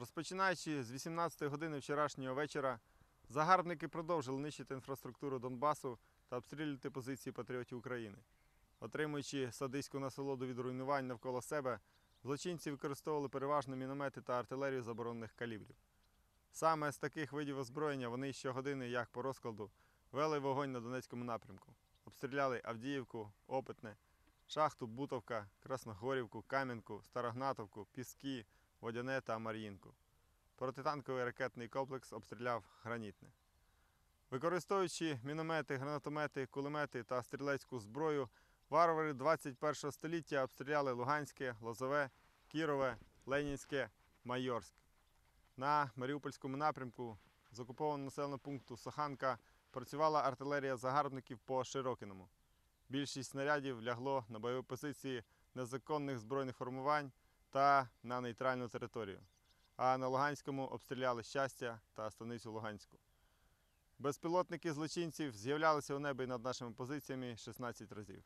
Розпочинаючи з 18 години вчорашнього вечора, загарбники продовжили нищити інфраструктуру Донбасу та обстрілювати позиції патріотів України. Отримуючи садиську насолоду від руйнувань навколо себе, злочинці використовували переважно міномети та артилерію заборонених калібрів. Саме з таких видів озброєння вони щогодини, як по розкладу, вели вогонь на Донецькому напрямку. Обстріляли Авдіївку, Опитне, Шахту, Бутовка, Красногорівку, Кам'янку, Старогнатовку, Піски, Водяне та Мар'їнку. Протитанковий ракетний комплекс обстріляв гранітне. Використовуючи міномети, гранатомети, кулемети та стрілецьку зброю, варвари 21 століття обстріляли Луганське, Лозове, Кірове, Ленінське, Майорськ. На Маріупольському напрямку з окупованого населеного пункту Соханка працювала артилерія загарбників по Широкиному. Більшість снарядів лягло на бойові позиції незаконних збройних формувань та на нейтральну територію. А на Луганському обстріляли щастя та станицю Луганську. Безпілотники злочинців з'являлися у небі над нашими позиціями 16 разів.